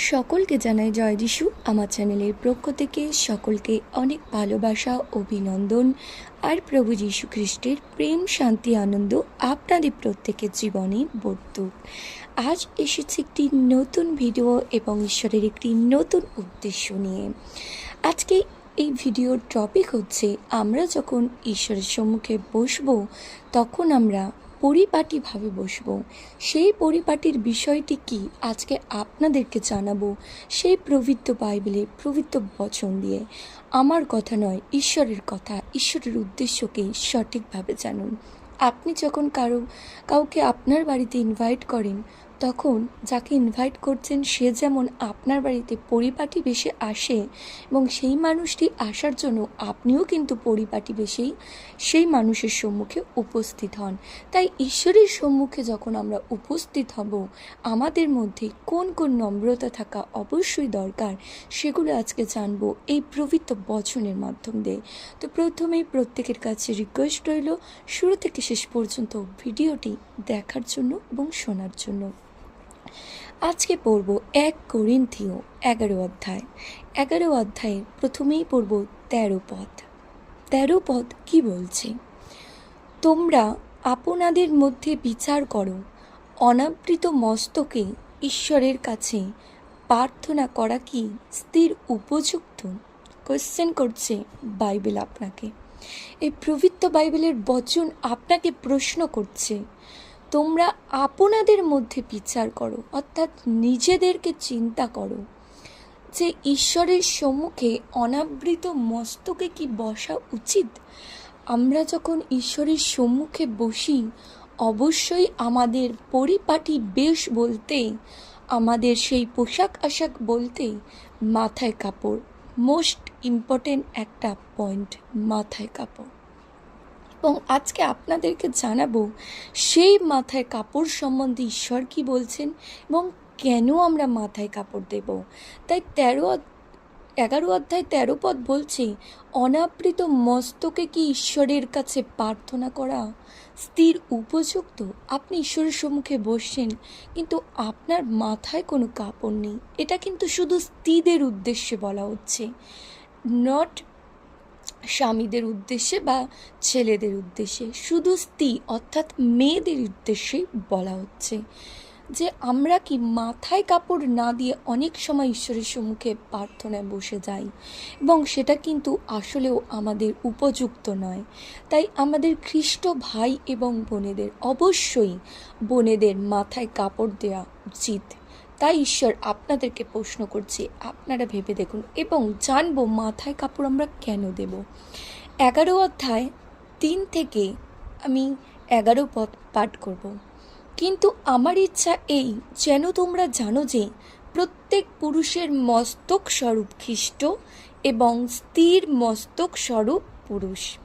সকলকে জানাই জয় যিশু। আমার চ্যানেলের পক্ষ থেকে সকলকে অনেক ভালোবাসা, অভিনন্দন। আর প্রভু যীশু খ্রিস্টের প্রেম, শান্তি, আনন্দ আপনাদের প্রত্যেকের জীবনে বর্তুক। আজ এসেছে একটি নতুন ভিডিও এবং ঈশ্বরের একটি নতুন উদ্দেশ্য নিয়ে। আজকে এই ভিডিওর টপিক হচ্ছে, আমরা যখন ঈশ্বরের সম্মুখে বসবো, তখন আমরা পরিপাটিভাবে বসব। সেই পরিপাটির বিষয়টি কি আজকে আপনাদেরকে জানাব সেই প্রবৃত্ত বাইবেলে প্রবৃত্ত বচন দিয়ে। আমার কথা নয়, ঈশ্বরের কথা, ঈশ্বরের উদ্দেশ্যকে সঠিকভাবে জানুন। আপনি যখন কারও, কাউকে আপনার বাড়িতে ইনভাইট করেন তখন যাকে ইনভাইট করছেন, সে যেমন আপনার বাড়িতে পরিপাটি বেশে আসে এবং সেই মানুষটি আসার জন্য আপনিও কিন্তু পরিপাটি বেশেই সেই মানুষের সম্মুখে উপস্থিত হন। তাই ঈশ্বরের সম্মুখে যখন আমরা উপস্থিত হব, আমাদের মধ্যে কোন কোন নম্রতা থাকা অবশ্যই দরকার, সেগুলো আজকে জানব এই প্রবৃত্ত বচনের মাধ্যম দিয়ে। তো প্রথমেই প্রত্যেকের কাছে রিকোয়েস্ট রইল, শুরু থেকে শেষ পর্যন্ত ভিডিওটি দেখার জন্য এবং শোনার জন্য। আজকে পড়ব এক করিন্থীয় এগারো অধ্যায়। এগারো অধ্যায়ে প্রথমেই পড়ব তেরো পদ। তেরো পদ কি বলছে? তোমরা আপনাদের মধ্যে বিচার করো। অনাবৃত মস্তকে ঈশ্বরের কাছে প্রার্থনা করা কি স্থির উপযুক্ত? কোশ্চেন করছে বাইবেল আপনাকে। এই প্রবৃত্ত বাইবেলের বচন আপনাকে প্রশ্ন করছে তোমরা আপনাদের মধ্যে বিচার করো, অর্থাৎ নিজেদেরকে চিন্তা করো যে ঈশ্বরের সম্মুখে অনাবৃত মস্তকে কি বসা উচিত? আমরা যখন ঈশ্বরের সম্মুখে বসি, অবশ্যই আমাদের পরিপাটি বেশ বলতে, আমাদের সেই পোশাক আশাক বলতে মাথায় কাপড়। মোস্ট ইম্পর্টেন্ট একটা পয়েন্ট মাথায় কাপড়। এবং আজকে আপনাদেরকে জানাব, সেই মাথায় কাপড় সম্বন্ধে ঈশ্বর কি বলছেন এবং কেন আমরা মাথায় কাপড় দেব? তাই তেরো এগারো অধ্যায় তেরো পদ বলছে, অনাবৃত মস্তকে কি ঈশ্বরের কাছে প্রার্থনা করা? স্থির উপযুক্ত? আপনি ঈশ্বরের সম্মুখে বসছেন, কিন্তু আপনার মাথায় কোনো কাপড় নেই। এটা কিন্তু শুধু স্ত্রীদের উদ্দেশ্যে বলা হচ্ছে। নট স্বামীদের উদ্দেশ্যে বা ছেলেদের উদ্দেশ্যে, শুধু স্ত্রী অর্থাৎ মেয়েদের উদ্দেশ্যে বলা হচ্ছে যে আমরা কি মাথায় কাপড় না দিয়ে অনেক সময় ঈশ্বরের সম্মুখে প্রার্থনায় বসে যাই এবং সেটা কিন্তু আসলেও আমাদের উপযুক্ত নয়। তাই আমাদের খ্রিস্ট ভাই এবং বোনেদের অবশ্যই বোনেদের মাথায় কাপড় দেওয়া উচিত। তাই ঈশ্বর আপনাদেরকে প্রশ্ন করছে, আপনারা ভেবে দেখুন। এবং জানব মাথায় কাপড় আমরা কেন দেব। এগারো অধ্যায় তিন থেকে আমি এগারো পদ পাঠ করব। কিন্তু আমার ইচ্ছা এই, যেন তোমরা জানো যে প্রত্যেক পুরুষের মস্তক স্বরূপ খ্রিস্ট এবং স্ত্রীর মস্তক স্বরূপ পুরুষ।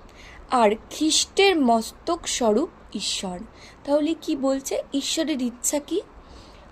আর খ্রিস্টের মস্তক স্বরূপ ঈশ্বর। তাহলে কি বলছে? ঈশ্বরের ইচ্ছা কি?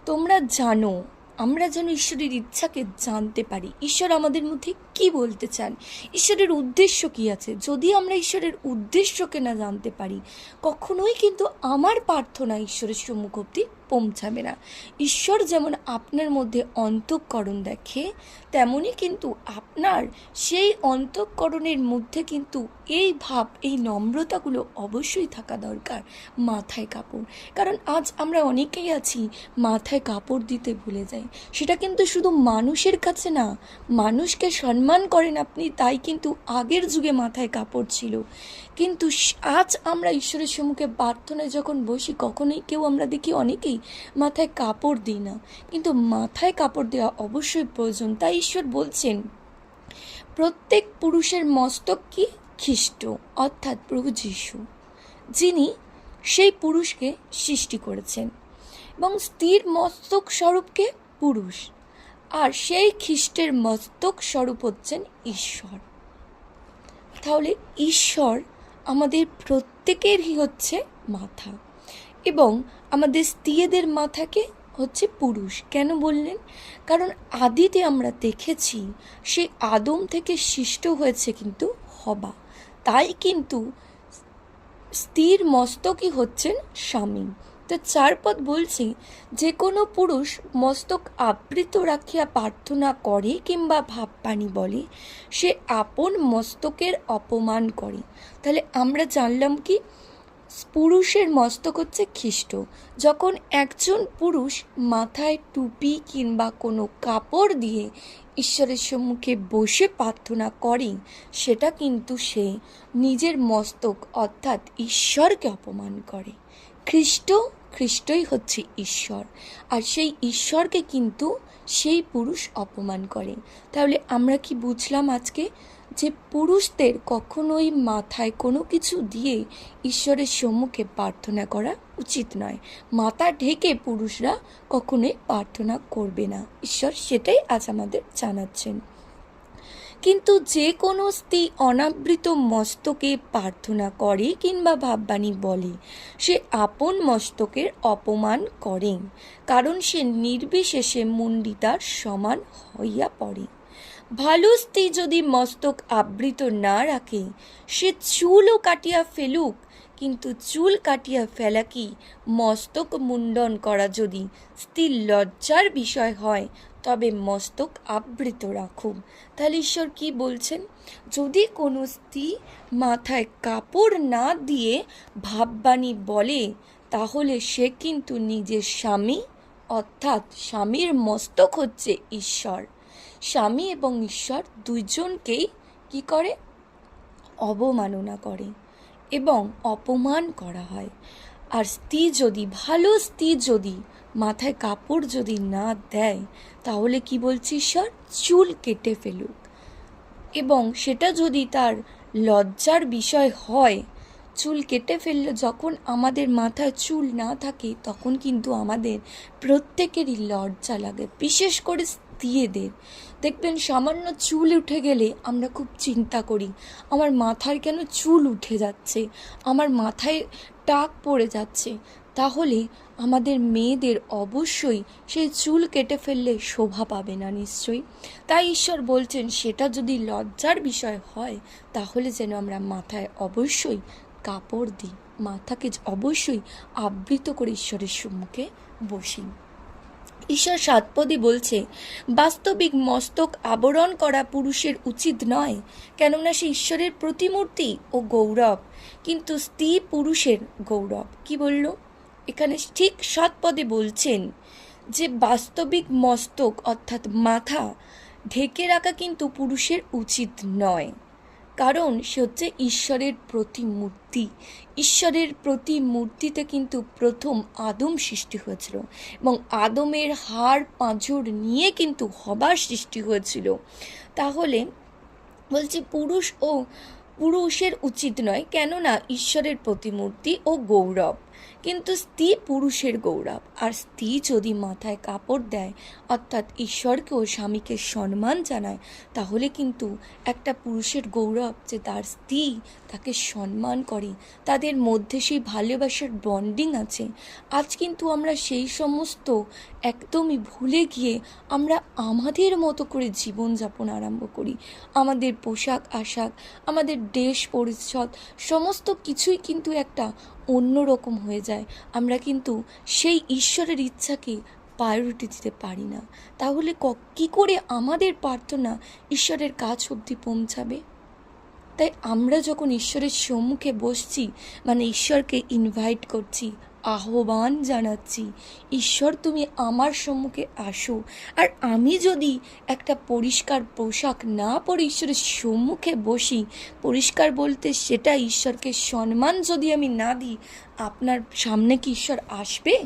তোমরা জানো, আমরা যেন ঈশ্বরের ইচ্ছাকে জানতে পারি। ঈশ্বর আমাদের মধ্যে কি বলতে চান? ঈশ্বরের উদ্দেশ্য কি আছে? যদি আমরা ঈশ্বরের উদ্দেশ্যকে না জানতে পারি, কখনোই কিন্তু আমার প্রার্থনা ঈশ্বরের সম্মুখ অব্দি পৌঁছাবে না। ঈশ্বর যেমন আপনার মধ্যে অন্তঃকরণ দেখে তেমনই কিন্তু আপনার সেই অন্তঃকরণের মধ্যে কিন্তু এই ভাব, এই নম্রতাগুলো অবশ্যই থাকা দরকার মাথায় কাপড়। কারণ আজ আমরা অনেকেই আছি মাথায় কাপড় দিতে ভুলে যাই। সেটা কিন্তু শুধু মানুষের কাছে না, মানুষকে সম্মান করেন আপনি, তাই কিন্তু আগের যুগে মাথায় কাপড় ছিল। কিন্তু আজ আমরা ঈশ্বরের সম্মুখে প্রার্থনায় যখন বসি, কখনোই কেউ আমরা দেখি অনেকেই মাথায় কাপড় দিই না। কিন্তু মাথায় কাপড় দেওয়া অবশ্যই প্রয়োজন। তাই ঈশ্বর বলছেন, প্রত্যেক পুরুষের মস্তক কি? খ্রিস্ট, অর্থাৎ প্রভু যিশু, যিনি সেই পুরুষকে সৃষ্টি করেছেন এবং স্ত্রীর মস্তক স্বরূপকে পুরুষ, আর সেই খ্রিস্টের মস্তক স্বরূপ হচ্ছেন ঈশ্বর। তাহলে ঈশ্বর আমাদের প্রত্যেকেরই হচ্ছে মাথা এবং আমাদের স্ত্রীদের মাথাকে হচ্ছে পুরুষ। কেন বললেন? কারণ আদিতে আমরা দেখেছি সেই আদম থেকে সৃষ্ট হয়েছে কিন্তু হবা। তাই কিন্তু স্ত্রীর মস্তকই হচ্ছেন স্বামী। তো চার পদ বলছি, যে কোনো পুরুষ মস্তক আবৃত রাখিয়া প্রার্থনা করে কিংবা ভাবপানি বলে, সে আপন মস্তকের অপমান করে। তাহলে আমরা জানলাম কি, পুরুষের মস্তক হচ্ছে খ্রিস্ট। যখন একজন পুরুষ মাথায় টুপি কিংবা কোনো কাপড় দিয়ে ঈশ্বরের সম্মুখে বসে প্রার্থনা করে, সেটা কিন্তু সে নিজের মস্তক অর্থাৎ ঈশ্বরকে অপমান করে। খ্রিস্ট খ্রিস্টই হচ্ছে ঈশ্বর। আর সেই ঈশ্বরকে কিন্তু সেই পুরুষ অপমান করে। তাহলে আমরা কি বুঝলাম আজকে যে পুরুষদের কখনোই মাথায় কোনো কিছু দিয়ে ঈশ্বরের সম্মুখে প্রার্থনা করা উচিত নয়। মাথা ঢেকে পুরুষরা কখনোই প্রার্থনা করবে না। ঈশ্বর সেটাই আজ আমাদের জানাচ্ছেন। কিন্তু যে কোনো স্ত্রী অনাবৃত মস্তকে প্রার্থনা করে কিংবা ভাববাণী বলে। সে আপন মস্তকের অপমান করেন কারণ সে নির্বিশেষে মণ্ডিতার সমান হইয়া পড়ে। ভালো স্ত্রী যদি মস্তক আবৃত না রাখে, সে চুলও কাটিয়া ফেলুক, কিন্তু চুল কাটিয়া ফেলা কি? মস্তক মুন্ডন করা যদি স্ত্রীর লজ্জার বিষয় হয় তবে মস্তক আবৃত রাখুক তাহলে ঈশ্বর কি বলছেন? যদি কোনো স্ত্রী মাথায় কাপড় না দিয়ে ভাববাণী বলে, তাহলে সে কিন্তু নিজের স্বামী, অর্থাৎ স্বামীর মস্তক হচ্ছে ঈশ্বর। স্বামী এবং ঈশ্বর দুইজনকেই কি করে? অবমাননা করে এবং অপমান করা হয়। আর স্ত্রী যদি, ভালো স্ত্রী যদি মাথায় কাপড় যদি না দেয়, তাহলে কি বলছি ঈশ্বর? চুল কেটে ফেলুক। এবং সেটা যদি তার লজ্জার বিষয় হয়, চুল কেটে ফেললে যখন আমাদের মাথায় চুল না থাকে, তখন কিন্তু আমাদের প্রত্যেকেরই লজ্জা লাগে, বিশেষ করে স্ত্রীদের। দেখবেন, সামান্য চুল উঠে গেলে আমরা খুব চিন্তা করি, আমার মাথার কেন চুল উঠে যাচ্ছে? আমার মাথায় টাক পড়ে যাচ্ছে। তাহলে আমাদের মেয়েদের অবশ্যই সেই চুল কেটে ফেললে শোভা পাবে না নিশ্চয়ই। তাই ঈশ্বর বলছেন, সেটা যদি লজ্জার বিষয় হয়, তাহলে যেন আমরা মাথায় অবশ্যই কাপড় দিই। মাথাকে অবশ্যই আবৃত করে ঈশ্বরের সম্মুখে বসি। ঈশ্বর সাতপদী বলছে, বাস্তবিক মস্তক আবরণ করা পুরুষের উচিত নয়, কেননা সে ঈশ্বরের প্রতিমূর্তি ও গৌরব, কিন্তু স্ত্রী পুরুষের গৌরব। কি বলল? এখানে ঠিক সৎপদে বলছেন যে, বাস্তবিক মস্তক অর্থাৎ মাথা ঢেকে রাখা কিন্তু পুরুষের উচিত নয়। কারণ সে হচ্ছে ঈশ্বরের প্রতিমূর্তি। ঈশ্বরের প্রতিমূর্তিতে কিন্তু প্রথম আদম সৃষ্টি হয়েছিল এবং আদমের হাড় পাঁজর নিয়ে কিন্তু হবার সৃষ্টি হয়েছিল। তাহলে বলছি পুরুষ ও পুরুষের উচিত নয়, কেননা ঈশ্বরের প্রতিমূর্তি ও গৌরব। কিন্তু স্ত্রী পুরুষের গৌরব, আর স্ত্রী যদি মাথায় কাপড় দেয়, অর্থাৎ ঈশ্বরকে ও স্বামীকে সম্মান জানায়, তাহলে কিন্তু একটা পুরুষের গৌরব যে তার স্ত্রী তাকে সম্মান করে, তাদের মধ্যে সেই ভালোবাসার বন্ডিং আছে। আজ কিন্তু আমরা সেই সমস্ত একদমই ভুলে গিয়ে আমরা আমাদের মতো করে জীবনযাপন আরম্ভ করি। আমাদের পোশাক, আশাক, আমাদের দেশ, পরিচ্ছদ, সমস্ত কিছুই কিন্তু একটা অন্যরকম হয়ে যায়। আমরা কিন্তু সেই ঈশ্বরের ইচ্ছাকে প্রায়োরিটি দিতে পারি না। তাহলে ক, কী করে আমাদের প্রার্থনা ঈশ্বরের কাজ অবধি পৌঁছাবে? তাই আমরা যখন ঈশ্বরের সম্মুখে বসছি মানে ঈশ্বরকে ইনভাইট করছি আহ্বান জানাচ্ছি। ঈশ্বর, তুমি আমার সম্মুখে আসো। আর আমি যদি একটা পরিষ্কার পোশাক না পরে, ঈশ্বরের সম্মুখে বসি, পরিষ্কার বলতে সেটা ঈশ্বরকে সম্মান যদি আমি না দিই, আপনার সামনে কি ঈশ্বর আসবে?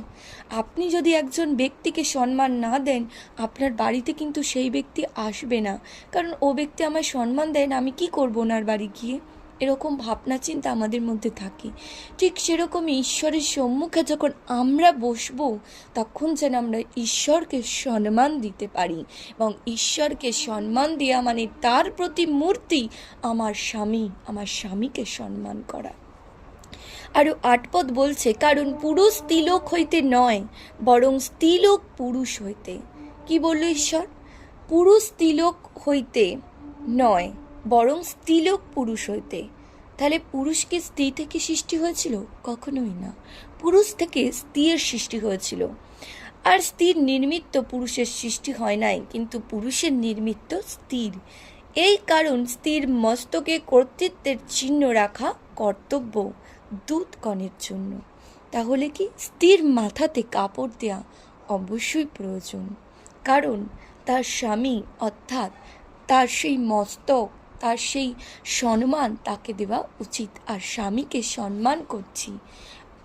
আপনি যদি একজন ব্যক্তিকে সম্মান না দেন, আপনার বাড়িতে কিন্তু সেই ব্যক্তি আসবে না। কারণ ও ব্যক্তি আমায় সম্মান দেয় না, আমি কি করব ওনার বাড়ি গিয়ে? এরকম ভাবনা চিন্তা আমাদের মধ্যে থাকে। ঠিক সেরকমই ঈশ্বরের সম্মুখে যখন আমরা বসবো, তখন যেন আমরা ঈশ্বরকে সম্মান দিতে পারি এবং ঈশ্বরকে সম্মান দেওয়া মানে তার প্রতি মূর্তি আমার স্বামী, আমার স্বামীকে সম্মান করা। আরও আটপদ বলছে, কারণ পুরুষ তিলক হইতে নয়, বরং স্ত্রীলোক পুরুষ হইতে। কি বলল ঈশ্বর? পুরুষ তিলক হইতে নয় বরং স্ত্রীলোক পুরুষ হইতে। তাহলে পুরুষ কি স্ত্রী থেকে সৃষ্টি হয়েছিল? কখনোই না। পুরুষ থেকে স্ত্রীর সৃষ্টি হয়েছিল। আর স্ত্রীর নির্মিত্ত পুরুষের সৃষ্টি হয় নাই, কিন্তু পুরুষের নির্মিত্ত স্ত্রীর। এই কারণ স্ত্রীর মস্তকে কর্তৃত্বের চিহ্ন রাখা কর্তব্য দূতগণের জন্য। তাহলে কি স্ত্রীর মাথাতে কাপড় দেয়া অবশ্যই প্রয়োজন? কারণ তার স্বামী অর্থাৎ তার সেই মস্তক তার সেই সম্মান তাকে দেওয়া উচিত। আর স্বামীকে সম্মান করছি,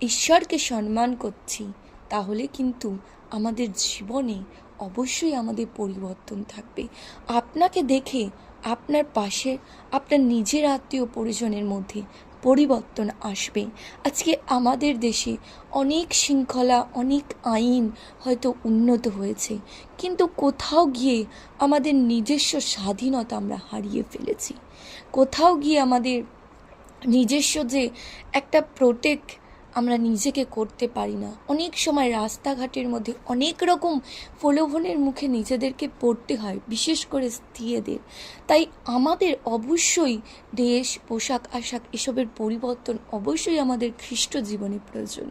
ঈশ্বরকে সম্মান করছি, তাহলে কিন্তু আমাদের জীবনে অবশ্যই আমাদের পরিবর্তন থাকবে। আপনাকে দেখে আপনার পাশে, আপনার নিজের আত্মীয় পরিজনের মধ্যে পরিবর্তন আসবে। আজকে আমাদের দেশে অনেক শৃঙ্খলা, অনেক আইন হয়তো উন্নত হয়েছে, কিন্তু কোথাও গিয়ে আমাদের নিজস্ব স্বাধীনতা আমরা হারিয়ে ফেলেছি। কোথাও গিয়ে আমাদের নিজস্ব যে একটা প্রোটেক্ট আমরা নিজেকে করতে পারি না। অনেক সময় রাস্তাঘাটের মধ্যে অনেক রকম প্রলোভনের মুখে নিজেদেরকে পড়তে হয়, বিশেষ করে স্ত্রীদের। তাই আমাদের অবশ্যই দেশ, পোশাক, আশাক এসবের পরিবর্তন অবশ্যই আমাদের খ্রিস্ট জীবনে প্রয়োজন।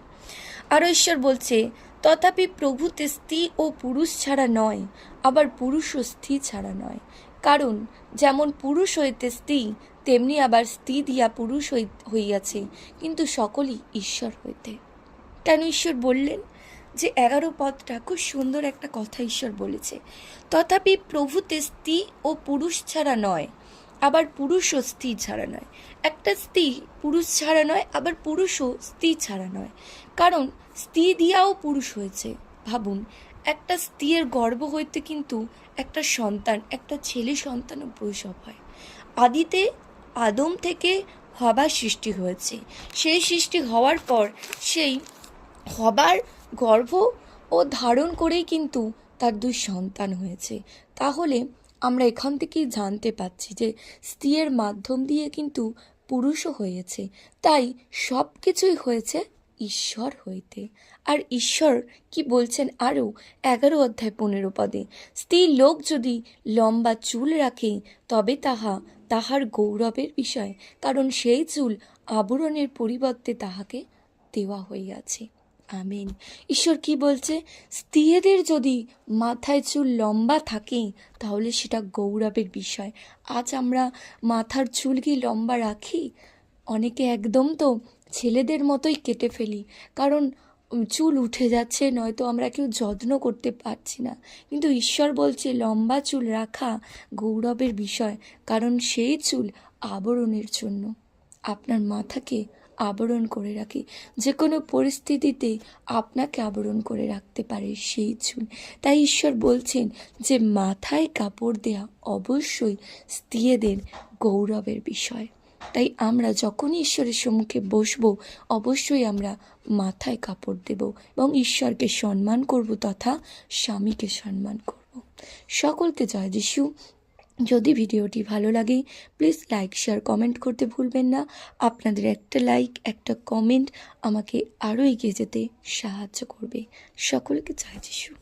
আরও ঈশ্বর বলছে, তথাপি প্রভুতে স্ত্রী ও পুরুষ ছাড়া নয়, আবার পুরুষ ও স্ত্রী ছাড়া নয়। কারণ, যেমন পুরুষ হইতে স্ত্রী, তেমনি আবার স্ত্রী দিয়া পুরুষ হই- হইয়াছে, কিন্তু সকলই ঈশ্বর হইতে। কেন ঈশ্বর বললেন? যে এগারো পদটা খুব সুন্দর একটা কথা ঈশ্বর বলেছে। তথাপি প্রভুতে স্ত্রী ও পুরুষ ছাড়া নয়, আবার পুরুষ ও স্ত্রী ছাড়া নয়। একটা স্ত্রী পুরুষ ছাড়া নয়, আবার পুরুষও স্ত্রী ছাড়া নয়। কারণ, স্ত্রী দিয়াও পুরুষ হয়েছে। ভাবুন একটা স্ত্রীর গর্ভ হইতে কিন্তু একটা সন্তান, একটা ছেলে সন্তানও প্রসব হয়। আদিতে আদম থেকে হবার সৃষ্টি হয়েছে। সেই সৃষ্টি হওয়ার পর সেই হবার গর্ভ ও ধারণ করেই কিন্তু তার দুই সন্তান হয়েছে। তাহলে আমরা এখান থেকেই জানতে পাচ্ছি যে স্ত্রীর মাধ্যম দিয়ে কিন্তু পুরুষও হয়েছে। তাই সব কিছুই হয়েছে ঈশ্বর হইতে। আর ঈশ্বর কি বলছেন আরও? এগারো অধ্যায় পনেরো পদে, স্ত্রী লোক যদি লম্বা চুল রাখে, তবে তাহা তাহার গৌরবের বিষয়, কারণ সেই চুল আবরণের পরিবর্তে তাহাকে দেওয়া হইয়াছে। আমেন। ঈশ্বর কি বলছে? স্ত্রীদের যদি মাথায় চুল লম্বা থাকে, তাহলে সেটা গৌরবের বিষয়। আজ আমরা মাথার চুল কি লম্বা রাখি? অনেকে একদম তো ছেলেদের মতোই কেটে ফেলি। কারণ চুল উঠে যাচ্ছে, নয়তো আমরা কেউ যত্ন করতে পারছি না। কিন্তু ঈশ্বর বলছে, লম্বা চুল রাখা গৌরবের বিষয়, কারণ সেই চুল আবরণের জন্য। আপনার মাথাকে আবরণ করে রাখে। যে কোনো পরিস্থিতিতে আপনাকে আবরণ করে রাখতে পারে সেই চুল। তাই ঈশ্বর বলছেন যে, মাথায় কাপড় দেয়া অবশ্যই স্ত্রীদের গৌরবের বিষয়। তাই আমরা যখনই ঈশ্বরের সম্মুখে বসবো, অবশ্যই আমরা মাথায় কাপড় দেব এবং ঈশ্বরকে সম্মান করব তথা স্বামীকে সম্মান করব। সকলকে জয় যিশু। যদি ভিডিওটি ভালো লাগে প্লিজ লাইক শেয়ার কমেন্ট করতে ভুলবেন না। আপনাদের একটা লাইক একটা কমেন্ট আমাকে আরও এগিয়ে যেতে সাহায্য করবে। সকলকে জয় যিশু।